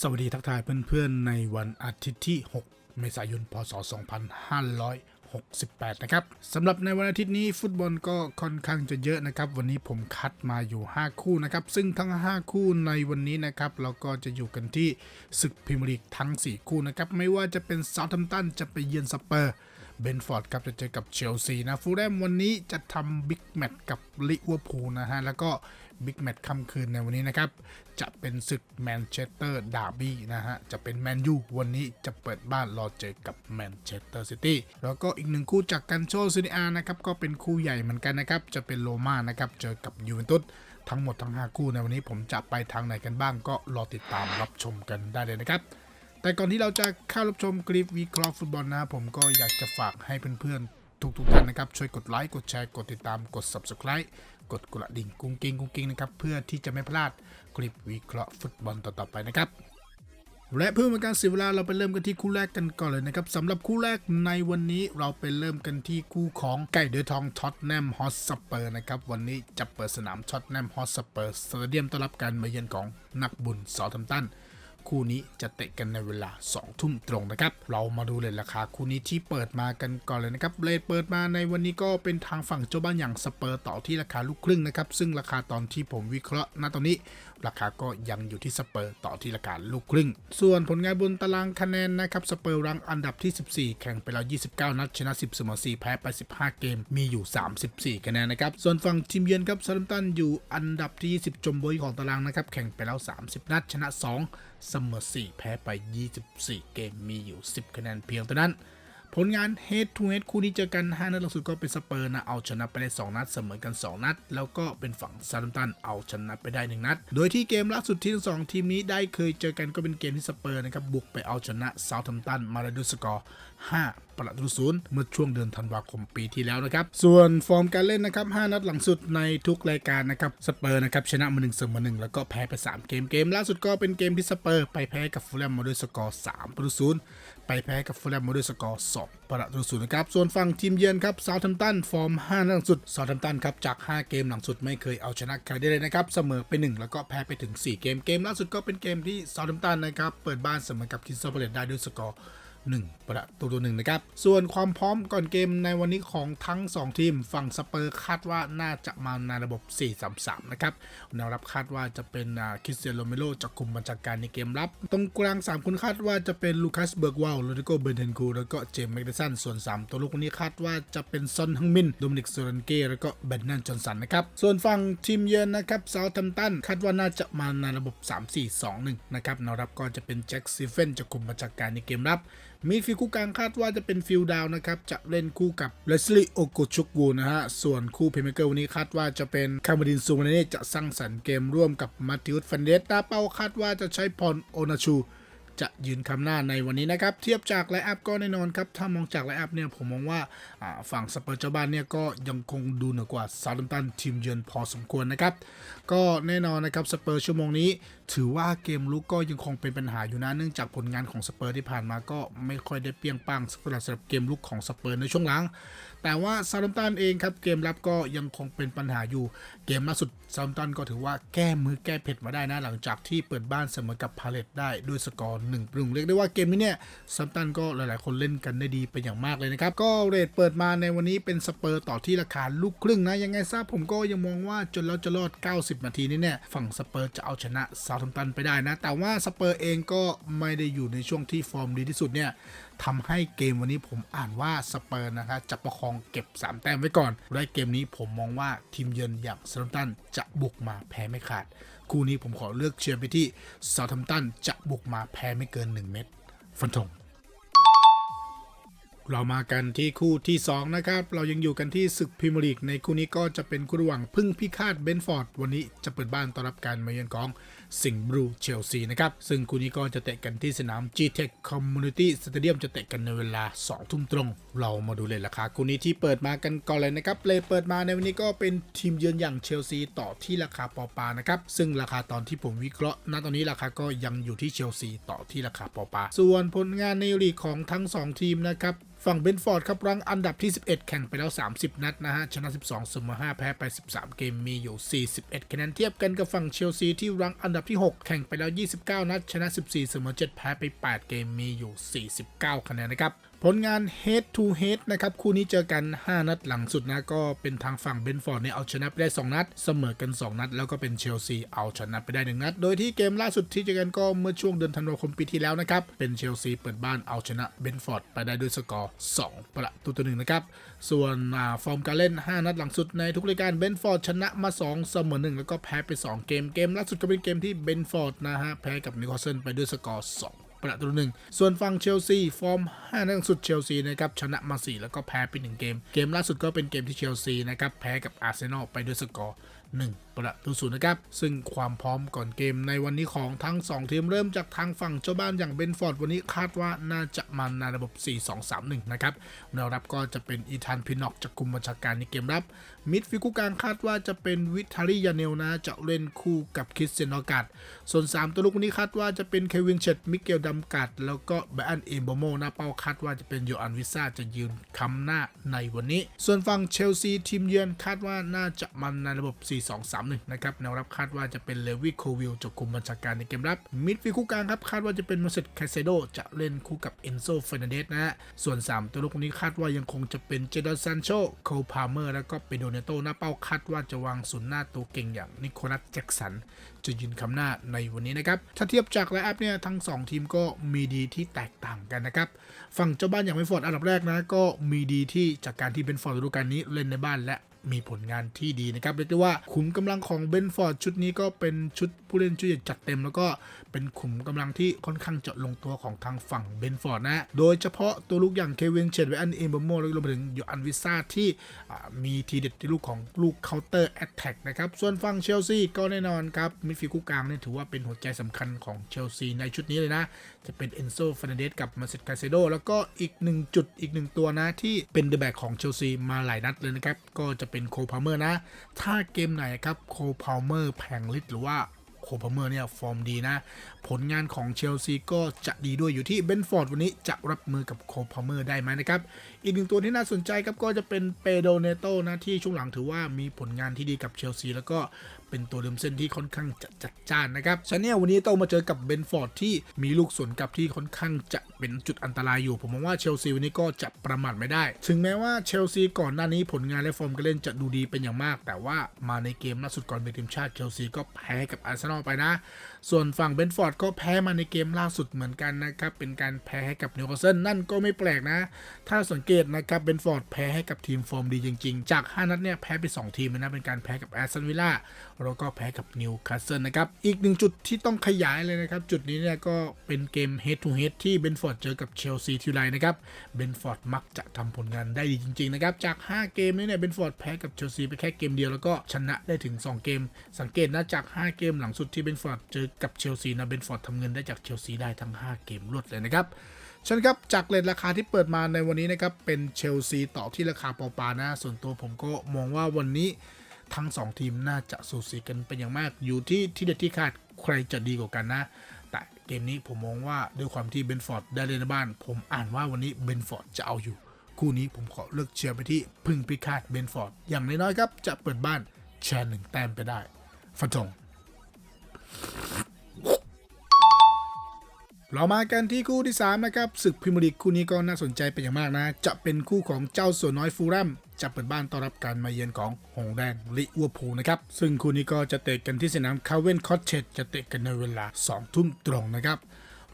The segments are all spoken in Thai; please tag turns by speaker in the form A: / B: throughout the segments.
A: สวัสดีทักทายเพื่อนๆ ในวันอาทิตย์ที่ 6 เมษายน พศ 2568 นะครับสำหรับในวันอาทิตย์นี้ฟุตบอลก็ค่อนข้างจะเยอะนะครับ วันนี้ผมคัดมาอยู่ 5 คู่นะครับ ซึ่งทั้ง 5 คู่ในวันนี้นะครับ เราก็จะอยู่กันที่ศึกพรีเมียร์ลีกทั้ง 4 คู่นะครับ ไม่ว่าจะเป็นซา u ์ h ัมตันจะไปเยือนสเปอร์เบนฟอร์ดครับจะเจอกับเชลซีนะฟูลแลมวันนี้จะทำบิ๊กแมตช์กับลิเวอร์พูลนะฮะแล้วก็ บิ๊กแมตช์ค่ำคืนในวันนี้นะครับ จะเป็นศึกแมนเชสเตอร์ดาร์บี้นะฮะ จะเป็นแมนยูวันนี้จะเปิดบ้านรอเจอกับแมนเชสเตอร์ซิตี้แล้วก็อีกหนึ่งคู่จากกันโชซินิอานะครับ ก็เป็นคู่ใหญ่เหมือนกันนะครับ จะเป็นโรม่านะครับ เจอกับยูเวนตุสทั้งหมดทั้ง 5 คู่ในวันนี้ผมจะไปทางไหนกันบ้าง ก็รอติดตามรับชมกันได้เลยนะครับแต่ก่อนที่เราจะเข้ารับชมคลิปวิเคราะห์ฟุตบอลนะครับผมก็อยากจะฝากให้เพื่อนๆ ทุกๆท่านนะครับ ช่วยกดไลค์กดแชร์กดติดตามกด subscribe กดกระดิ่งกุ้งกิ้งกุ้งกิ้งนะครับ เพื่อที่จะไม่พลาดคลิปวิเคราะห์ฟุตบอลต่อๆไปนะครับ และเพื่อเป็นการเสียเวลาเราไปเริ่มกันที่คู่แรกกันก่อนเลยนะครับสำหรับคู่แรกในวันนี้เราไปเริ่มกันที่คู่ของไก่เดือทองท็อตแนมฮอตสเปอร์นะครับวันนี้จะเปิดสนามท็อตแนมฮอตสเปอร์สเตเดียมต้อนรับการมาเยือนของนักบุญสอทัมตัน คู่นี้จะเตะกันในเวลา 2 ทุ่มตรงนะครับ เรามาดูเลยราคาคู่นี้ที่เปิดมากันก่อนเลยนะครับเลทเปิดมาในวันนี้ก็เป็นทางฝั่งเจ้าบ้านอย่างสเปอร์ต่อที่ราคาลูกครึ่งนะครับ ซึ่งราคาตอนที่ผมวิเคราะห์ณตอนนี้ ราคาก็ยังอยู่ที่สเปอร์ต่อที่ราคาลูกครึ่ง ส่วนผลงานบนตารางคะแนนนะครับสเปอร์รังอันดับที่ 14 แข่งไปแล้ว 29 นัดชนะ 10เสมอ4แพ้ไป 15 เกมมีอยู่ 34 คะแนนนะครับส่วนฝั่งทีมเยือนครับซาร์ตันอยู่อันดับที่ 20 จมบุยของตารางนะครับแข่งไปแล้ว 30 นัดชนะ 2 เสมอ4 แพ้ไป 24 เกมมีอยู่ 10 คะแนนเพียงเท่านั้น ผลงาน Head to Head คู่นี้เจอกัน 5 นัดล่าสุดก็เป็นสเปอร์นะ เอาชนะไปได้ 2 นัด เสมอกัน 2 นัด แล้วก็เป็นฝั่งซาร์ตันเอาชนะไปได้ 1 นัด โดยที่เกมล่าสุดที่ทั้งสองทีมนี้ได้เคยเจอกันก็เป็นเกมที่สเปอร์นะครับ บุกไปเอาชนะซา u ์ h ัมตันมาได้ด้วยสกอร์ 5ประตูศูนย์เมื่อช่วงเดือนธันวาคมปีที่แล้วนะครับ ส่วนฟอร์มการเล่นนะครับ 5 นัดหลังสุดในทุกรายการนะครับ สเปอร์นะครับชนะมา1เสมอ1แล้วก็แพ้ไป 3 เกม เกมล่าสุดก็เป็นเกมที่สเปอร์ไปแพ้กับฟูลแลมมาด้วยสกอร์3ประตูศูนย์ ไปแพ้กับฟูลแลมมาด้วยสกอร์2ประตูศูนย์นะครับ ส่วนฝั่งทีมเยือนครับซา u ์ h ัมตันฟอร์ม5หลังสุดซา u ์ h ัมตันครับจาก 5 เกมหลังสุดไม่เคยเอาชนะใครได้เลยนะครับ เสมอไป 1 แล้วก็แพ้ไปถึง 4 เกมเกมล่าสุดก็เป็นเกมที่ซา u ์ h ัมตันนะครับเปิดบ้านเสมอกับคินซอเบเลตได้ด้วยสกอร์ 1 ประตูตัวหนึ่งนะครับ ส่วนความพร้อมก่อนเกมในวันนี้ของทั้ง 2 ทีม ฝั่งสเปอร์คาดว่าน่าจะมาในระบบ 4-3-3 นะครับแนวรับคาดว่าจะเป็นคริสเตียนโรเมโรจะคุมบัญชาการในเกมรับ ตรงกลาง 3 คนคาดว่าจะเป็นลูคัสเบิร์กวาลโรดิโกเบนเทนคูแล้วก็เจมส์แมกเดสันส่วน 3 ตัวลูกคนนี้คาดว่าจะเป็นซอนฮังมินโดมินิกโซรันเก้แล้วก็เบนนันจอนสันนะครับส่วนฝั่งทีมเยือนนะครับเซาท์แฮมตันคาดว่าน่าจะมาในระบบ 3-4-2-1 นะครับแนวรับก็จะเป็นแจ็คซิเฟนจะคุมบัญชาการในเกมรับ มีฟิลคู่กลางคาดว่าจะเป็นฟิลดาวนะครับ จะเล่นคู่กับเลสลี่โอโกชุกวูนะฮะ ส่วนคู่เพย์เมเกอร์วันนี้คาดว่าจะเป็นคาร์มดินซูมาเน่จะสร้างสรรค์เกมร่วมกับมาติอุสฟันเดสตาเป้าคาดว่าจะใช้พรโอนาชู จะยืนคำหน้าในวันนี้นะครับ เทียบจากไลอัพก็แน่นอนครับ ถ้ามองจากไลอัพเนี่ยผมมองว่าฝั่งสเปอร์เจ้าบ้านเนี่ยก็ยังคงดูเหนือกว่าซาร์ตันตันทีมเยือนพอสมควรนะครับ ก็แน่นอนนะครับสเปอร์ชั่วโมงนี้ ถือว่าเกมลุกก็ยังคงเป็นปัญหาอยู่นะเนื่องจากผลงานของสเปอร์ที่ผ่านมาก็ไม่ค่อยได้เปรี้ยงป้างสำหรับสำหรับเกมลุกของสเปอร์ในช่วงหลัง แต่ว่าซาร์ตันเองครับเกมรับก็ยังคงเป็นปัญหาอยู่ เกมล่าสุดซาร์ตันก็ถือว่าแก้มือแก้เผ็ดมาได้นะ หลังจากที่เปิดบ้านเสมอกับพาเลตได้ด้วยสกอร์หนึ่งปรุงเรียกได้ว่าเกมนี้เนี่ยซาร์ตันก็หลายๆ คนเล่นกันได้ดีเป็นอย่างมากเลยนะครับ ก็เรทเปิดมาในวันนี้เป็นสเปอร์ต่อที่ราคาลูกครึ่งนะยังไงซะผมก็ยังมองว่าจนแล้วจะรอด 90 นาทีนี้เนี่ยฝั่งสเปอร์จะเอาชนะซาร์ตันไปได้นะ แต่ว่าสเปอร์เองก็ไม่ได้อยู่ในช่วงที่ฟอร์มดีที่สุดเนี่ยทำให้เกมวันนี้ผมอ่านว่าสเปอร์นะครับจะประคองเก็บ 3 แต้มไว้ก่อนและเกมนี้ผมมองว่าทีมเยือนอย่างซาร์ตันจะบุกมาแพ้ไม่ขาด คู่นี้ผมขอเลือกเชียร์ไปที่ซาร์ตันจะบุกมาแพ้ไม่เกิน 1 เม็ดฟันธงเรามากันที่คู่ที่ 2 นะครับ เรายังอยู่กันที่ศึกพรีเมียร์ลีกในคู่นี้ก็จะเป็นคู่ระหว่างพึ่งพิฆาตเบนฟอร์ด วันนี้จะเปิดบ้านต้อนรับการมาเยือนของ สิงห์บลูเชลซีนะครับ ซึ่งคู่นี้ก็จะเตะกันที่สนาม G-Tech Community Stadium จะเตะกันในเวลา 2 ทุ่มตรง เรามาดูเลยราคาคู่นี้ที่เปิดมากันก่อนเลยนะครับเลยเปิดมาในวันนี้ก็เป็นทีมเยือนอย่างเชลซีต่อที่ราคาปอปานะครับ ซึ่งราคาตอนที่ผมวิเคราะห์ณตอนนี้ราคาก็ยังอยู่ที่เชลซีต่อที่ราคาปอปา ส่วนผลงานในลีกของทั้ง 2 ทีมนะครับ ฝั่งเบนฟอร์ดครับรังอันดับที่ 11 แข่งไปแล้ว 30 นัดนะฮะ ชนะ 12เสมอ5 แพ้ไป 13 เกมมีอยู่ 41 คะแนนเทียบกันกับฝั่งเชลซีที่รังอันดับที่ 6 แข่งไปแล้ว 29 นัด ชนะ 14เสมอ7 แพ้ไป 8 เกมมีอยู่ 49 คะแนนนะครับ ผลงาน head to head นะครับ คู่นี้เจอกัน 5 นัดหลังสุดนะ ก็เป็นทางฝั่งเบนฟอร์ดเนี่ยเอาชนะไปได้ 2 นัด เสมอกัน 2 นัด แล้วก็เป็นเชลซีเอาชนะไปได้ 1 นัด โดยที่เกมล่าสุดที่เจอกันก็เมื่อช่วงเดือนธันวาคมปีที่แล้วนะครับ เป็นเชลซีเปิดบ้านเอาชนะเบนฟอร์ดไปได้ด้วยสกอร์ 2 ประตูต่อหนึ่งนะครับ ส่วนฟอร์มการเล่น 5 นัดหลังสุดในทุกรายการเบนฟอร์ดชนะมา 2 เสมอ1แล้วก็แพ้ไป 2 เกม เกมล่าสุดก็เป็นเกมที่เบนฟอร์ดนะฮะแพ้กับนิวคาสเซิลไปด้วยสกอร์ 2 ประตูหนึ่งส่วนฝั่งเชลซีฟอร์ม5นัดหลังสุดเชลซีนะครับชนะมา 4 แล้วก็แพ้ไป1เกม เกมล่าสุดก็เป็นเกมที่เชลซีนะครับแพ้กับอาร์เซนอลไปด้วยสกอร์1 ประตูศูนย์นะครับ ซึ่งความพร้อมก่อนเกมในวันนี้ของทั้ง 2 ทีมเริ่มจากทางฝั่งเจ้าบ้านอย่างเบนฟอร์ดวันนี้คาดว่าน่าจะมาในระบบ 4-2-3-1 นะครับแนวรับก็จะเป็นอีธานพินอกจากกลุ่มบัญชาการในเกมรับ มิดฟิลคูกลางคาดว่าจะเป็นวิทาริยาเนลนะจะเล่นคู่กับคริสเซนอกัดส่วน 3 ตัวลูกวันนี้คาดว่าจะเป็นเควินเชตมิเกลดัมกัด แล้วก็แบรนเอมโบโมน้าเป้าคาดว่าจะเป็นโยอันวิซ่าจะยืนค้ำหน้าในวันนี้ ส่วนฝั่งเชลซีทีมเยือนคาดว่าน่าจะมันในระบบ 4-2-3 4-2-3-1นะครับแนวรับคาดว่าจะเป็นเลวิโควิลจากกลุ่มบัญชาการในเกมรับ มิดฟิลด์คู่กลางครับคาดว่าจะเป็นมาเซตแคเซโดจะเล่นคู่กับเอนโซเฟนเดสนะฮะส่วน 3 ตัวลูกนี้คาดว่ายังคงจะเป็นเจดอนซานโชโคพาเมอร์ แล้วก็เปโดเนโตหน้าเป้าคาดว่าจะวางศูนย์หน้าตัวเก่งอย่างนิโคลัสแจ็กสันจะยืนคำหน้าในวันนี้นะครับ ถ้าเทียบจากไลน์อัพเนี่ยทั้ง 2 ทีมก็มีดีที่แตกต่างกันนะครับ ฝั่งเจ้าบ้านอย่างเบนฟอร์ดอันดับแรกนะก็มีดีที่จากการที่เบนฟอร์ดฤดูกาลนี้เล่นในบ้านและ มีผลงานที่ดีนะครับเรียกได้ว่าขุมกำลังของเบนฟอร์ดชุดนี้ก็เป็นชุดผู้เล่นชุดใหญ่จัดเต็ม แล้วก็เป็นขุมกำลังที่ค่อนข้างจะลงตัวของทางฝั่งเบนฟอร์ดนะโดยเฉพาะตัวลูกอย่างเควินเชดไวอันเอมบโมแล้วรวมไปถึงโยอันวิซ่าที่มีทีเด็ดที่ลูกของลูกเคาน์เตอร์แอตแทกนะครับส่วนฝั่งเชลซีก็แน่นอนครับมิดฟิลด์คู่กลางเนี่ยถือว่าเป็นหัวใจสำคัญของเชลซีในชุดนี้เลยนะ จะเป็นเอนโซฟ r นเดสกับมาเซตคาเซโดแล้วก็อีกหนึ่งจุดอีกหนึ่งตัวนะที่เป็นเดอะแบ็กของเชลซีมาหลายนัดเลยนะครับก็จะเป็นโคพาเมอร์นะ ถ้าเกมไหนครับโคพาเมอร์แพงลิตหรือว่าโคพาเมอร์เนี่ยฟอร์มดีนะ ผลงานของเชลซีก็จะดีด้วยอยู่ที่เบนฟอร์ดวันนี้จะรับมือกับโคพาเมอร์ได้ไหมนะครับ อีกหนึ่งตัวที่น่าสนใจครับก็จะเป็นเปโดเนโตนะที่ช่วงหลังถือว่ามีผลงานที่ดีกับเชลซีแล้วก็เป็นตัวเดิมเส้นที่ค่อนข้างจะจัดจ้านนะครับฉะนั้นเนี่ยวันนี้ต้องมาเจอกับเบนฟอร์ดที่มีลูกสวนกลับที่ค่อนข้างจะเป็นจุดอันตรายอยู่ ผมมองว่าเชลซีวันนี้ก็จะประมาทไม่ได้ ถึงแม้ว่าเชลซีก่อนหน้านี้ผลงานและฟอร์มการเล่นจะดูดีเป็นอย่างมาก แต่ว่ามาในเกมล่าสุดก่อนเป็นทีมชาติเชลซีก็แพ้กับอาร์เซนอลไปนะ ส่วนฝั่งเบนฟอร์ดก็แพ้มาในเกมล่าสุดเหมือนกันนะครับ เป็นการแพ้ให้กับนิวคาสเซิลนั่นก็ไม่แปลกนะ ถ้าสังเกตนะครับเบนฟอร์ดแพ้ให้กับทีมฟอร์มดีจริงๆ จาก 5 นัดเนี่ยแพ้ไป 2 ทีมนะ เป็นการแพ้กับแอสตันวิลล่าแล้วก็แพ้กับนิวคาสเซิลนะครับ อีกหนึ่งจุดที่ต้องขยายเลยนะครับ จุดนี้เนี่ยก็เป็นเกม head to head ที่เบนฟอร์ดเจอกับเชลซีทีไรนะครับเบนฟอร์ดมักจะทำผลงานได้ดีจริงๆนะครับจาก 5 เกมนี้เนี่ยเบนฟอร์ดแพ้กับเชลซีไปแค่เกมเดียวแล้วก็ชนะได้ถึง 2 เกม สังเกตนะจาก 5 เกมหลังสุดที่เบนฟอร์ดเจอกับเชลซีนะเบนฟอร์ดทำเงินได้จากเชลซีได้ทั้ง 5 เกมรวดเลยนะครับเช่นครับจากเลทราคาที่เปิดมาในวันนี้นะครับเป็นเชลซีต่อที่ราคาปาปานะ ส่วนตัวผมก็มองว่าวันนี้ทั้ง 2 ทีมน่าจะสูสีกันเป็นอย่างมาก อยู่ที่ที่เด็ดที่ขาดใครจะดีกว่ากันนะ แต่เกมนี้ผมมองว่าด้วยความที่เบนฟอร์ดได้เล่นในบ้าน ผมอ่านว่าวันนี้เบนฟอร์ดจะเอาอยู่ คู่นี้ผมขอเลือกเชียร์ไปที่พึ่งพิฆาตเบนฟอร์ดอย่างน้อยๆครับจะเปิดบ้านแชร์หนึ่งแต้มไปได้ฟันธง เรามากันที่คู่ที่ 3 นะครับศึกพรีเมียร์ลีกคู่นี้ก็น่าสนใจเป็นอย่างมากนะ จะเป็นคู่ของเจ้าส่วนน้อยฟูลัมจะเปิดบ้านต้อนรับการมาเยือนของหงแดงลิเวอร์พูลนะครับ ซึ่งคู่นี้ก็จะเตะกันที่สนามคาเวนคอตเชตจะเตะกันในเวลา 2 ทุ่มตรงนะครับ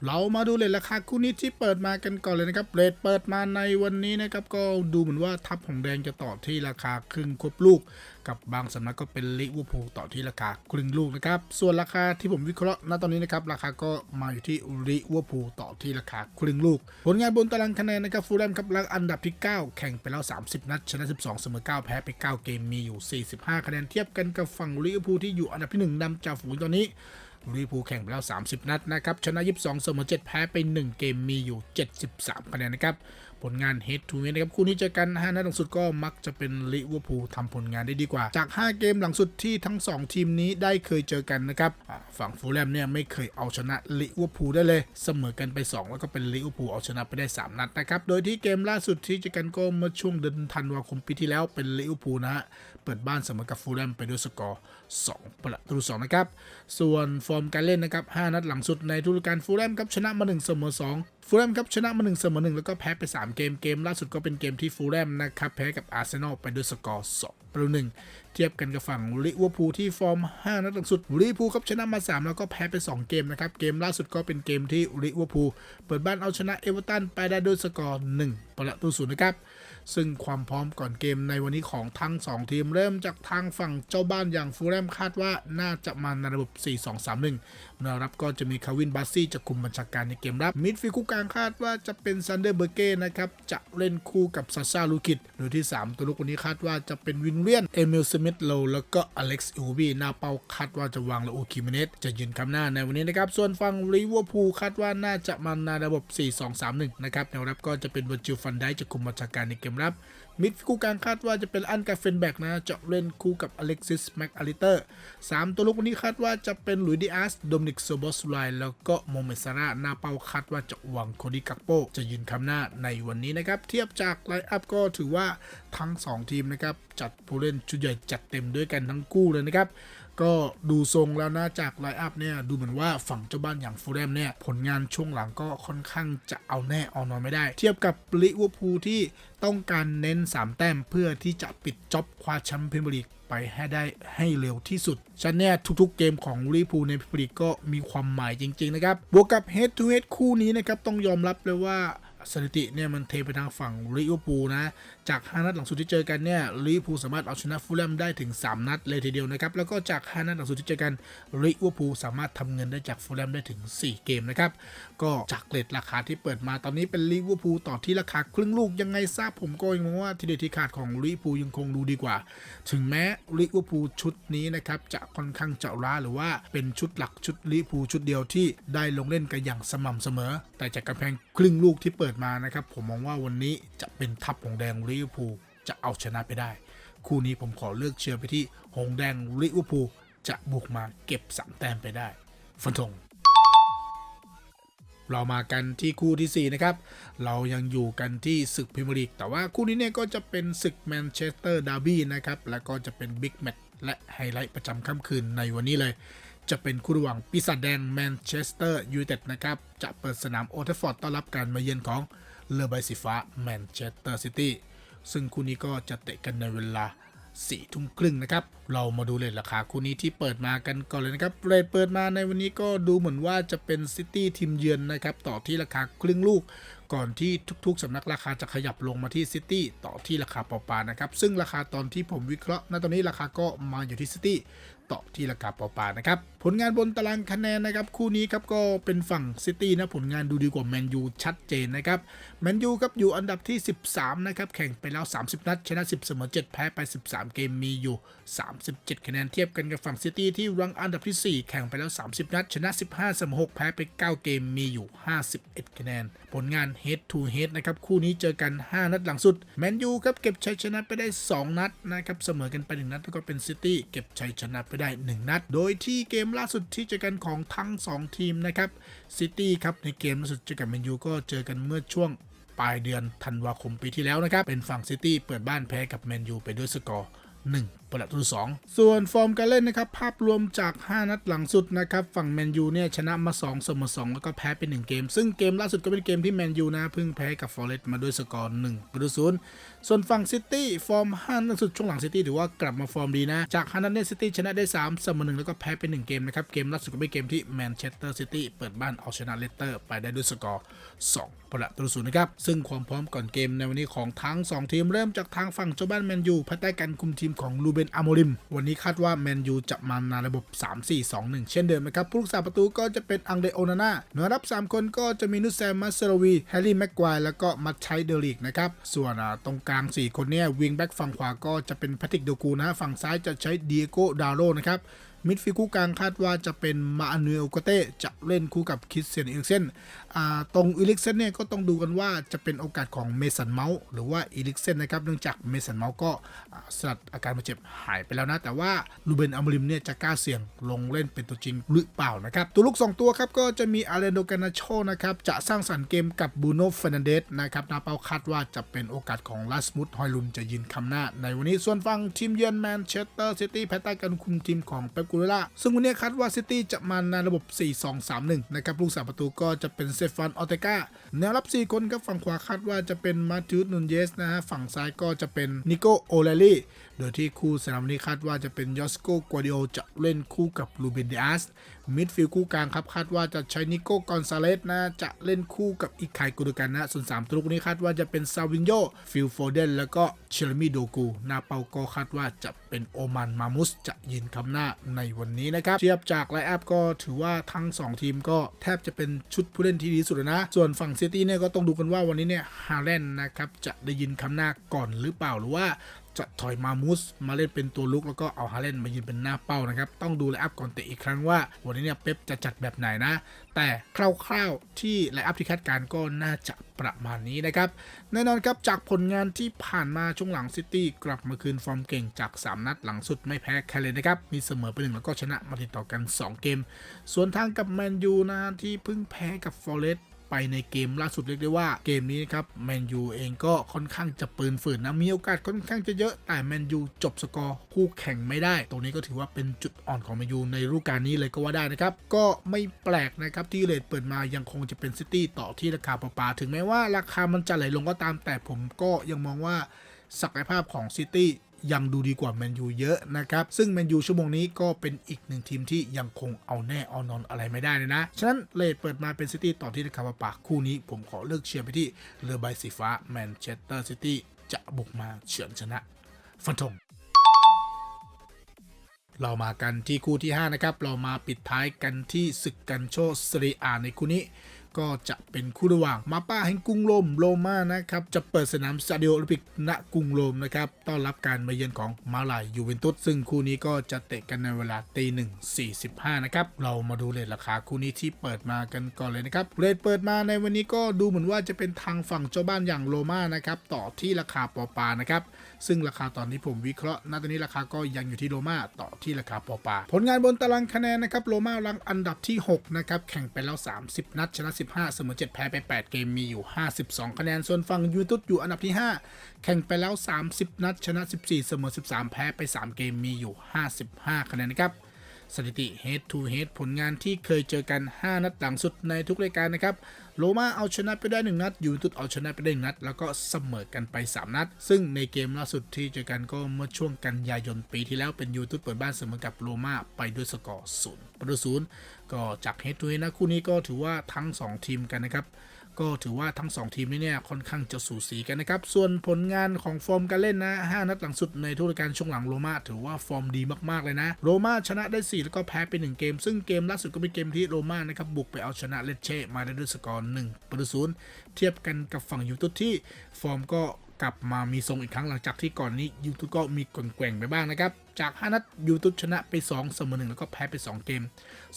A: เรามาดูเลทราคาคู่นี้ที่เปิดมากันก่อนเลยนะครับเรทเปิดมาในวันนี้นะครับก็ดูเหมือนว่าทัพของแดงจะต่อที่ราคาครึ่งควบลูก กับบางสำนักก็เป็นลิเวอร์พูลต่อที่ราคาครึ่งลูกนะครับส่วนราคาที่ผมวิเคราะห์ณตอนนี้นะครับราคาก็มาอยู่ที่ลิเวอร์พูลต่อที่ราคาครึ่งลูก ผลงานบนตารางคะแนนนะครับฟูลแลมครับรังอันดับที่ 9 แข่งไปแล้ว 30 นัดชนะ 12 เสมอ 9 แพ้ไป 9 เกมมีอยู่ 45 คะแนนเทียบกันกับฝั่งลิเวอร์พูลที่อยู่อันดับที่ 1นำจาฝูงตอนนี้ ลิวอร์พูแข่งไปแล้ว 30 นัดนะครับ ชนะ 22 เสมอ 7 แพ้ไป 1 เกมมีอยู่ 73 คะแนนนะครับ ผลงาน head to head นะครับ คู่นี้เจอกัน 5 นัดหลังสุดก็มักจะเป็นลิเวอร์พูลทำผลงานได้ดีกว่า จาก 5 เกมหลังสุดที่ทั้ง 2 ทีมนี้ได้เคยเจอกันนะครับ ฝั่งฟูลแลมเนี่ยไม่เคยเอาชนะลิเวอร์พูลได้เลย เสมอกันไป 2 แล้วก็เป็นลิเวอร์พูลเอาชนะไปได้ 3 นัดนะครับ โดยที่เกมล่าสุดที่เจอกันก็เมื่อช่วงเดือนธันวาคมปีที่แล้วเป็นลิเวอร์พูลนะฮะ ปิดบ้านเสมอกับฟูลแลมไปด้วยสกอร์2ประตู2นะครับ ส่วนฟอร์มการเล่นนะครับ 5 นัดหลังสุดในฤดูกาลฟูลแลมครับชนะมา 1 เสมอ 2 ฟูลแลมครับชนะมา 1 เสมอ 1 แล้วก็แพ้ไป 3 เกมเกม ล่าสุดก็เป็นเกมที่ฟูลแลมนะครับแพ้กับอาร์เซนอลไปด้วยสกอร์2ประตู1เทียบกันกับฝั่งลิเวอร์พูลที่ฟอร์ม 5 นัดหลังสุดลิเวอร์พูลครับชนะมา 3 แล้วก็แพ้ไป 2 เกมนะครับเกมล่าสุดก็เป็นเกมที่ลิเวอร์พูลเปิดบ้านเอาชนะเอเวอร์ตันไปได้ด้วยสกอร์1ประตูศูนย์นะครับ ซึ่งความพร้อมก่อนเกมในวันนี้ของทั้ง 2 ทีมเริ่มจากทางฝั่งเจ้าบ้านอย่างฟูลแลมคาดว่าน่าจะมาในระบบ 4-2-3-1 แนวรับก็จะมีคาวินบัสซี่จะคุมบัญชาการในเกมรับมิดฟิลด์คู่กลางคาดว่าจะเป็นซันเดอร์เบอร์เก้นะครับ จะเล่นคู่กับซาซาลูกิตโดยที่ 3 ตัวลูกวันนี้คาดว่าจะเป็นวินเลียน เอมิลสมิธโลแล้วก็อเล็กซ์อูบีหน้าเป้าคาดว่าจะวางละอูคิมเนสจะยืนคำหน้าในวันนี้นะครับ ส่วนฝั่งลิเวอร์พูลคาดว่าน่าจะมาในระบบ 4-2-3-1 นะครับแนวรับก็จะเป็นเวอร์จิลฟันได้จะคุมบัญชาการในเกมรับ มิดคู่กลางคาดว่าจะเป็นอันกาเฟนแบกนะจะเล่นคู่กับอเล็กซิสแม็กอลิเตอร์สามตัวลูกวันนี้คาดว่าจะเป็นหลุยดิอาสโดมินิกโซบอสไลแล้วก็โมเมซาร่าหน้าเป้าคาดว่าจะหวังโคดิกักโปจะยืนคำหน้าในวันนี้นะครับ เทียบจากไลน์อัพก็ถือว่าทั้ง 2 ทีมนะครับ จัดผู้เล่นชุดใหญ่จัดเต็มด้วยกันทั้งคู่เลยนะครับ ก็ดูทรงแล้วนะจากไลน์อัพเนี่ยดูเหมือนว่าฝั่งเจ้าบ้านอย่างฟูลแลมเนี่ยผลงานช่วงหลังก็ค่อนข้างจะเอาแน่เอานอนไม่ได้ เทียบกับลิเวอร์พูลที่ต้องการเน้น 3 แต้มเพื่อที่จะปิดจ็อบคว้าแชมป์พรีเมียร์ลีกไปให้ได้ให้เร็วที่สุดฉันเนี่ยทุกๆเกมของลิเวอร์พูลในพรีเมียร์ลีกก็มีความหมายจริง ๆ นะครับ บวกกับ head to head คู่นี้นะครับต้องยอมรับเลยว่า สถิติเนี่ยมันเทไปทางฝั่งลิเวอร์พูลนะ จาก 5 นัดหลังสุดที่เจอกันเนี่ยลิเวอร์พูลสามารถเอาชนะฟูลแลมได้ถึง 3 นัดเลยทีเดียวนะครับ แล้วก็จาก 5 นัดหลังสุดที่เจอกันลิเวอร์พูลสามารถทำเงินได้จากฟูลแลมได้ถึง 4 เกมนะครับ ก็จากเรทราคาที่เปิดมาตอนนี้เป็นลิเวอร์พูลต่อที่ราคาครึ่งลูกยังไงทราบผมก็ยังมองว่าทีเด็ดที่ขาดของลิเวอร์พูลยังคงดูดีกว่า ถึงแม้ลิเวอร์พูลชุดนี้นะครับจะค่อนข้างจะร้าหรือว่าเป็นชุดหลักชุดลิเวอร์พูลชุดเดียวที่ได้ลงเล่นกันอย่างสม่ำเสมอ แต่จากกำแพงครึ่งลูกที่เปิดมานะครับ ผมมองว่าวันนี้จะเป็นทัพหงแดงลิเวอร์พูลจะเอาชนะไปได้ คู่นี้ผมขอเลือกเชียร์ไปที่หงแดงลิเวอร์พูลจะบุกมาเก็บสามแต้มไปได้ ฟันธงเรามากันที่คู่ทีสี่4 นะครับ เรายังอยู่กันที่ศึกพรีเมียร์ลีก แต่ว่าคู่นี้เนี่ยก็จะเป็นศึกแมนเชสเตอร์ดาร์บี้นะครับ แล้วก็จะเป็นบิ๊กแมตช์และไฮไลท์ประจำค่ำคืนในวันนี้เลย จะเป็นคู่ระหว่างปีศาจแดงแมนเชสเตอร์ยูไนเต็ดนะครับ จะเปิดสนามโอเทฟอร์ดต้อนรับการมาเยือนของเรือใบสีฟ้าแมนเชสเตอร์ซิตี้ซึ่งคู่นี้ก็จะเตะกันในเวลาสี่ทุ่มครึ่งนะครับ เรามาดูเลทราคาคู่นี้ที่เปิดมากันก่อนเลยนะครับเรทเปิดมาในวันนี้ก็ดูเหมือนว่าจะเป็นซิตี้ทีมเยือนนะครับ ต่อที่ราคาครึ่งลูก ก่อนที่ทุกๆสำนักราคาจะขยับลงมาที่ซิตี้ต่อที่ราคาปล่านะครับ ซึ่งราคาตอนที่ผมวิเคราะห์ณตอนนี้ราคาก็มาอยู่ที่ซิตี้ ต่อที่ราคาเปล่านะครับ ผลงานบนตารางคะแนนนะครับ คู่นี้ครับก็เป็นฝั่งซิตี้นะผลงานดูดีกว่าแมนยูชัดเจนนะครับแมนยูครับอยู่อันดับที่ 13 นะครับ แข่งไปแล้ว 30 นัด ชนะ 10 เสมอ 7 แพ้ไป 13 เกมมีอยู่ 37 คะแนนเทียบกันกับฝั่งซิตี้ที่รังอันดับที่ 4 แข่งไปแล้ว 30 นัด ชนะ 15 เสมอ 6 แพ้ไป 9 เกมมีอยู่ 51 คะแนน ผลงาน head to head นะครับ คู่นี้เจอกัน 5 นัดหลังสุดแมนยูครับเก็บชัยชนะไปได้ 2 นัดนะครับเสมอกันไป 1 นัดแล้วก็เป็นซิตี้เก็บชัยชนะไปได้ 1 นัด โดยที่เกมล่าสุดที่เจอกันของทั้ง 2 ทีมนะครับซิตี้ครับในเกมล่าสุดเจอกับแมนยูก็เจอกันเมื่อช่วงปลายเดือนธันวาคมปีที่แล้วนะครับ เป็นฝั่งซิตี้เปิดบ้านแพ้กับแมนยูไปด้วยสกอร์1 ประตู2ส่วนฟอร์มการเล่นนะครับ ภาพรวมจาก 5 นัดหลังสุดนะครับ ฝั่งแมนยูเนี่ยชนะมา 2 เสมอ 2 แล้วก็แพ้ไป 1 เกม ซึ่งเกมล่าสุดก็เป็นเกมที่แมนยูนะเพิ่งแพ้กับฟอร์เรสต์มาด้วยสกอร์1ประตูศูนย์ส่วนฝั่งซิตี้ฟอร์ม 5 นัดสุดช่วงหลังซิตี้ถือว่ากลับมาฟอร์มดีนะ จาก 5 นัดเนี่ยซิตี้ชนะได้ 3 เสมอ 1 แล้วก็แพ้ไป 1 เกมนะครับ เกมล่าสุดก็เป็นเกมที่แมนเชสเตอร์ซิตี้เปิดบ้านเอาชนะเลสเตอร์ไปได้ด้วยสกอร์ 2 ประตูศูนย์นะครับ ซึ่งความพร้อมก่อนเกมในวันนี้ของทั้ง 2 ทีมเริ่มจากทางฝั่งเจ้าบ้านแมนยูภายใต้การคุมทีมของลูเบนอาโมริม วันนี้คาดว่าแมนยูจะมาในระบบ 3-4-2-1 เช่นเดิมนะครับ ผู้รักษาประตูก็จะเป็นอังเดโอนาน่าเหนือรับ 3 คนก็จะมีนุสแซมมัสเซรวี แฮร์รี่แม็กควายแล้วก็มัตชัยเดลิกนะครับ ส่วนตรงกลาง 4 คนเนี่ยวิงแบ็กฝั่งขวาก็จะเป็นแพทริกโดกูนะฝั่งซ้ายจะใช้เดียโกดาโรนะครับมิดฟิลด์คู่กลางคาดว่าจะเป็นมาอานูเอลโกเต้จะเล่นคู่กับคิสเซียนอิลิกเซนตรงอิลิกเซนเนี่ยก็ต้องดูกันว่าจะเป็นโอกาสของเมสันเมาส์หรือว่าอิลิกเซนนะครับเนื่องจากเมสันเมาส์ก็สลัดอาการบาดเจ็บหายไปแล้วนะ แต่ว่าลูเบนอัมริมเนี่ยจะกล้าเสี่ยงลงเล่นเป็นตัวจริงหรือเปล่านะครับ ตัวลูก 2 ตัวครับ ก็จะมีอาร์เรนโดกานาโชนะครับ จะสร้างสรรค์เกมกับบูโนเฟรนันเดสนะครับนาเปาคาดว่าจะเป็นโอกาสของลาสมุดฮอยลุนจะยืนคำหน้า ในวันนี้ส่วนฝั่งทีมเยือนแมนเชสเตอร์ซิตี้ภายใต้การคุมทีมของเป๊ปกูเรล่าซึ่งวันนี้คาดว่าซิตี้จะมาในระบบ 4-2-3-1นะครับลูกสามประตูก็จะเป็นเซฟานออเตกาแนวรับ 4 คนครับฝั่งขวาคาดว่าจะเป็นมาติอุสนุนเยสนะฮะฝั่งซ้ายก็จะเป็นนิโกโอเลลี่ โดยที่คู่สนามนี้คาดว่าจะเป็นยอสโกกัวดิโอจะเล่นคู่กับลูเบนเดียสมิดฟิลด์คู่กลางครับคาดว่าจะใช้นิโก้กอนซาเลสนะจะเล่นคู่กับอีกไคกุดกันนะส่วน3ตัวลูกนี้คาดว่าจะเป็นซาวินโยฟิลโฟเดนแล้วก็เชลมีโดกูนาเปาก็คาดว่าจะเป็นโอมันมามุสจะยืนคำหน้าในวันนี้นะครับเทียบจากไลน์อัพก็ถือว่าทั้ง 2 ทีมก็แทบจะเป็นชุดผู้เล่นที่ดีสุดนะ ส่วนฝั่งซิตี้เนี่ยก็ต้องดูกันว่าวันนี้เนี่ยฮาแลนด์นะครับจะได้ยินคำหน้าก่อนหรือเปล่าหรือว่า จะถอยมามูสมาเล่นเป็นตัวลุกแล้วก็เอาฮาเลนมายืนเป็นหน้าเป้านะครับ ต้องดูไลน์อัพก่อนเตะอีกครั้งว่า วันนี้เนี่ยเป๊ปจะจัดแบบไหนนะ แต่คร่าวๆที่ไลน์อัพที่คาดการก็น่าจะประมาณนี้นะครับ แน่นอนครับจากผลงานที่ผ่านมาช่วงหลังซิตี้กลับมาคืนฟอร์มเก่งจาก 3 นัดหลังสุดไม่แพ้ใครเลยนะครับ มีเสมอไปหนึ่งแล้วก็ชนะมาติดต่อกัน 2 เกม ส่วนทางกับแมนยูนะที่เพิ่งแพ้กับฟอเรส ไปในเกมล่าสุดเรียกได้ว่าเกมนี้นะครับแมนยูเองก็ค่อนข้างจะปืนฝืนนะมีโอกาสค่อนข้างจะเยอะแต่แมนยูจบสกอร์คู่แข่งไม่ได้ ตรงนี้ก็ถือว่าเป็นจุดอ่อนของแมนยูในฤดูกาลนี้เลยก็ว่าได้นะครับ ก็ไม่แปลกนะครับที่เลทเปิดมายังคงจะเป็นซิตี้ต่อที่ราคาประปาถึงแม้ว่าราคามันจะไหลลงก็ตามแต่ผมก็ยังมองว่าศักยภาพของซิตี้ ยังดูดีกว่าแมนยูเยอะนะครับ ซึ่งแมนยูชั่วโมงนี้ก็เป็นอีกหนึ่งทีมที่ยังคงเอาแน่เอานอนอะไรไม่ได้เลยนะ ฉะนั้นเลดเปิดมาเป็นซิตี้ต่อที่ราคาประปากคู่นี้ ผมขอเลือกเชียร์ไปที่เรือใบสีฟ้าแมนเชสเตอร์ซิตี้จะบุกมาเฉือนชนะ ฟันธงเรามากันที่คู่ที่ 5 นะครับ เรามาปิดท้ายกันที่ศึกกันโชสเรีอาในคู่นี้ ก็จะเป็นคู่ระหว่างมาป้าแห่งกรุงโรมโรม่านะครับจะเปิดสนามสตาดิโอโอลิมปิกณกรุงโรมนะครับต้อนรับการมาเยือนของมาลายยูเวนตุสซึ่งคู่นี้ก็จะเตะกันในเวลาตีหนึ่งสี่สิบห้านะครับเรามาดูเรทราคาคู่นี้ที่เปิดมากันก่อนเลยนะครับเรทเปิดมาในวันนี้ก็ดูเหมือนว่าจะเป็นทางฝั่งเจ้าบ้านอย่างโรม่านะครับต่อที่ราคาปอปานะครับ ซึ่งราคาตอนนี้ผมวิเคราะห์ณตอนนี้ราคาก็ยังอยู่ที่โรม่าต่อที่ราคาปอปาผลงานบนตารางคะแนนนะครับโรม่ารังอันดับที่ 6 นะครับ แข่งไปแล้ว 30 นัด ชนะ 15 เสมอ 7 แพ้ไป 8 เกมมีอยู่ 52 คะแนน ส่วนฝั่งยูทูบอยู่อันดับที่ 5 แข่งไปแล้ว 30 นัด ชนะ 14 เสมอ 13 แพ้ไป 3 เกมมีอยู่ 55 คะแนนนะครับ สถิติ head to head ผลงานที่เคยเจอกัน 5 นัดหลังสุดในทุกรายการนะครับ โรม่าเอาชนะไปได้ 1 นัด ยูเวนตุสเอาชนะไปได้ 1 นัด แล้วก็เสมอกันไป 3 นัด ซึ่งในเกมล่าสุดที่เจอกันก็เมื่อช่วงกันยายนปีที่แล้วเป็นยูเวนตุสเปิดบ้านเสมอกับโรม่าไปด้วยสกอร์0ประตูศูนย์ก็จาก head to head นะคู่นี้ก็ถือว่าทั้ง 2 ทีมกันนะครับ ก็ถือว่าทั้ง 2 ทีมนี้เนี่ยค่อนข้างจะสูสีกันนะครับ ส่วนผลงานของฟอร์มการเล่นนะ 5 นัดหลังสุดในทุกการช่วงหลังโรม่าถือว่าฟอร์มดีมากๆเลยนะ โรม่าชนะได้ 4 แล้วก็แพ้ไป 1 เกม ซึ่งเกมล่าสุดก็เป็นเกมที่โรม่านะครับบุกไปเอาชนะเลเช่มาได้ด้วยสกอร์1ประตูศูนย์เทียบกันกับฝั่งยูตุสที่ฟอร์มก็ กลับมามีทรงอีกครั้งหลังจากที่ก่อนนี้ยูทูบก็มีกลแกว่งไปบ้างนะครับ จาก 5 นัดยูทูบชนะไป 2 เสมอ1แล้วก็แพ้ไป 2 เกม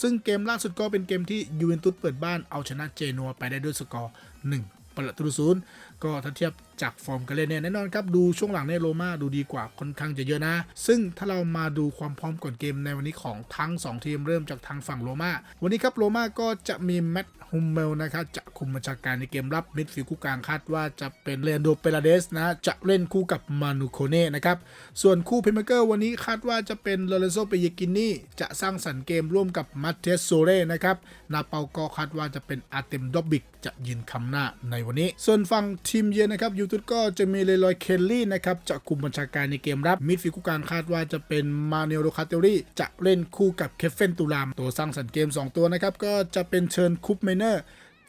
A: ซึ่งเกมล่าสุดก็เป็นเกมที่ยูเวนตุสเปิดบ้านเอาชนะเจนัวไปได้ด้วยสกอร์ 1 ประตูศูนย์ก็ถ้าเทียบจากฟอร์มการเล่นเนี่ยแน่นอนครับดูช่วงหลังในโรมาดูดีกว่าค่อนข้างจะเยอะนะ ซึ่งถ้าเรามาดูความพร้อมก่อนเกมในวันนี้ของทั้ง 2 ทีมเริ่มจากทางฝั่งโรมาวันนี้ครับโรมาก็จะมีแมตต์ ฮุมเมลนะครับจะคุมบัญชาการในเกมรับมิดฟิลด์คู่กลางคาดว่าจะเป็นเลนโดเปลาเดสนะจะเล่นคู่กับมานูโคเน่นะครับส่วนคู่เพนเมเกอร์วันนี้คาดว่าจะเป็นโลเรนโซเปเยกินี่จะสร้างสรรค์เกมร่วมกับมาเทสโซเร่นะครับนาเปาก็คาดว่าจะเป็นอาร์เตมดอบบิกจะยืนคำหน้าในวันนี้ ส่วนฝั่งทีมเยือนนะครับยูทูบก็จะมีเลลอยเคลลี่นะครับจะคุมบัญชาการในเกมรับมิดฟิลด์คู่กลางคาดว่าจะเป็นมาเนลโรคาเตอรี่จะเล่นคู่กับเคฟเฟนตูรามตัวสร้างสรรค์เกม 2 ตัวนะครับก็จะเป็นเชิญคุปเมเนอร์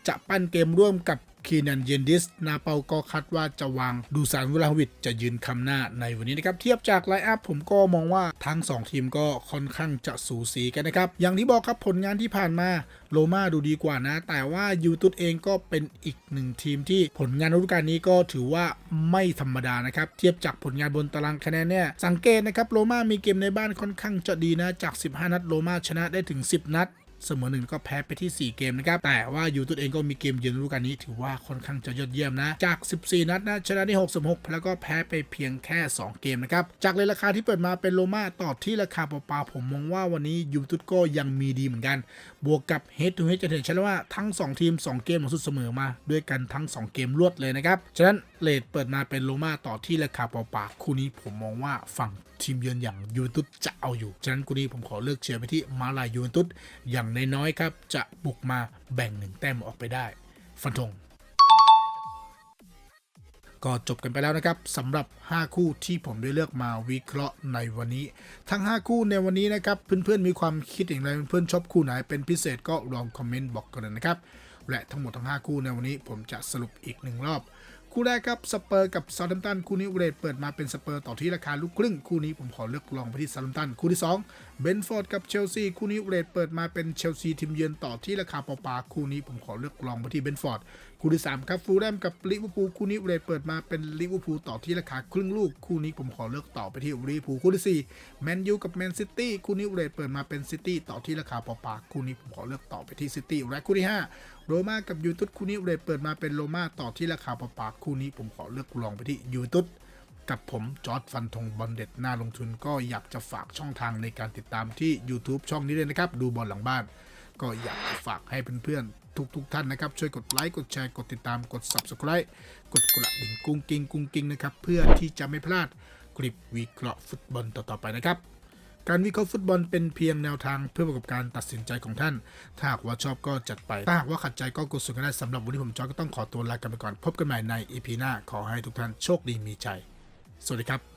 A: จะปั้นเกมร่วมกับคีนันเยนดิส นาเปาก็คัดว่าจะวางดูซานวลาวิดจะยืนคำหน้าในวันนี้นะครับ เทียบจากไลน์อัพผมก็มองว่าทั้ง 2 ทีมก็ค่อนข้างจะสูสีกันนะครับ อย่างที่บอกครับผลงานที่ผ่านมาโรม่าดูดีกว่านะ แต่ว่ายูตุสเองก็เป็นอีกหนึ่งทีมที่ผลงานฤดูกาลนี้ก็ถือว่าไม่ธรรมดานะครับ เทียบจากผลงานบนตารางคะแนนเนี่ยสังเกตนะครับโรม่ามีเกมในบ้านค่อนข้างจะดีนะจาก 15 นัดโรม่าชนะได้ถึง 10 นัด เสมอหนึ่งก็แพ้ไปที่ 4 เกมนะครับ แต่ว่ายูทูตเองก็มีเกมเยือนฤดูกาลนี้ถือว่าค่อนข้างจะยอดเยี่ยมนะ จาก 14 นัดนะชนะได้6สม6แล้วก็แพ้ไปเพียงแค่ 2 เกมนะครับ จากเลยราคาที่เปิดมาเป็นโลมาต่อที่ราคาเปล่าๆผมมองว่าวันนี้ยูทูตก็ยังมีดีเหมือนกัน บวกกับ Head to Head จะเห็นชัดว่าทั้ง 2 ทีม 2 เกมหลังสุดเสมอมา ด้วยกันทั้ง 2 เกมรวดเลยนะครับฉะนั้น เลทเปิดมาเป็นโลมาต่อที่ราคาเปล่าๆคู่นี้ผมมองว่าฝั่งทีมเยือนอย่างยูเวนตุสจะเอาอยู่ ฉะนั้นกูนี้ผมขอเลือกเชียร์ไปที่มาลายยูเวนตุสอย่างน้อยๆครับ จะบุกมาแบ่งหนึ่งแต้มออกไปได้ ฟันธงก็จบกันไปแล้วนะครับสำหรับ 5 คู่ที่ผมได้เลือกมาวิเคราะห์ในวันนี้ ทั้ง 5 คู่ในวันนี้นะครับเพื่อนๆมีความคิดอย่างไรเพื่อนๆชอบคู่ไหนเป็นพิเศษก็ลองคอมเมนต์บอกกันนะครับและทั้งหมดทั้ง 5 คู่ในวันนี้ผมจะสรุปอีกหนึ่งรอบ คู่แรกครับสเปอร์กับซา u ์ h มตันคู่นี้เรทเปิดมาเป็นสเปอร์ต่อที่ราคาลูกครึ่งคู่นี้ผมขอเลือกลองไปที่ซาลัมตันคู่ที่2เบนฟอร์ดกับเชลซีคู่นี้เรทเปิดมาเป็นเชลซีทีมเยือนต่อที่ราคาปอปาคู่นี้ผมขอเลือกลองไปที่เบนฟอร์ด คู่ที่ 3 ครับฟูลแลมกับลิเวอร์พูลคู่นี้เรทเปิดมาเป็นลิเวอร์พูลต่อที่ราคาครึ่งลูกคู่นี้ผมขอเลือกต่อไปที่ลิเวอร์พูลคู่ที่4แมนยูกับแมนซิตี้คู่นี้เรทเปิดมาเป็นซิตี้ต่อที่ราคาเปาๆคู่นี้ผมขอเลือกต่อไปที่ซิตี้และคู่ที่ห้าโรม่ากับยูตุสคู่นี้เรทเปิดมาเป็นโรม่าต่อที่ราคาประปาคู่นี้ผมขอเลือกลองไปที่ยูตุสกับผมจอร์ดฟันธงบอลเด็ดหน่าลงทุนก็อยากจะฝากช่องทางในการติดตามที่ YouTube ช่องนี้เลยนะครับ ดูบอลหลังบ้าน ก็อยากจะฝากให้เพื่อนๆ ทุกๆท่านนะครับ ช่วยกดไลค์ กดแชร์ กดติดตาม กด Subscribe กดกระดิ่งกุ้งกิ้งกุ้งกิ้งนะครับ เพื่อที่จะไม่พลาดคลิปวิเคราะห์ฟุตบอลต่อๆไปนะครับ การวิเคราะห์ฟุตบอลเป็นเพียงแนวทางเพื่อประกอบการตัดสินใจของท่าน ถ้าหากว่าชอบก็จัดไป ถ้าหากว่าขัดใจก็กดสุ่มกันได้สำหรับวันนี้ผมจอร์จก็ต้องขอตัวลากันไปก่อน พบกันใหม่ใน EP หน้า ขอให้ทุกท่านโชคดีมีใจ สวัสดีครับ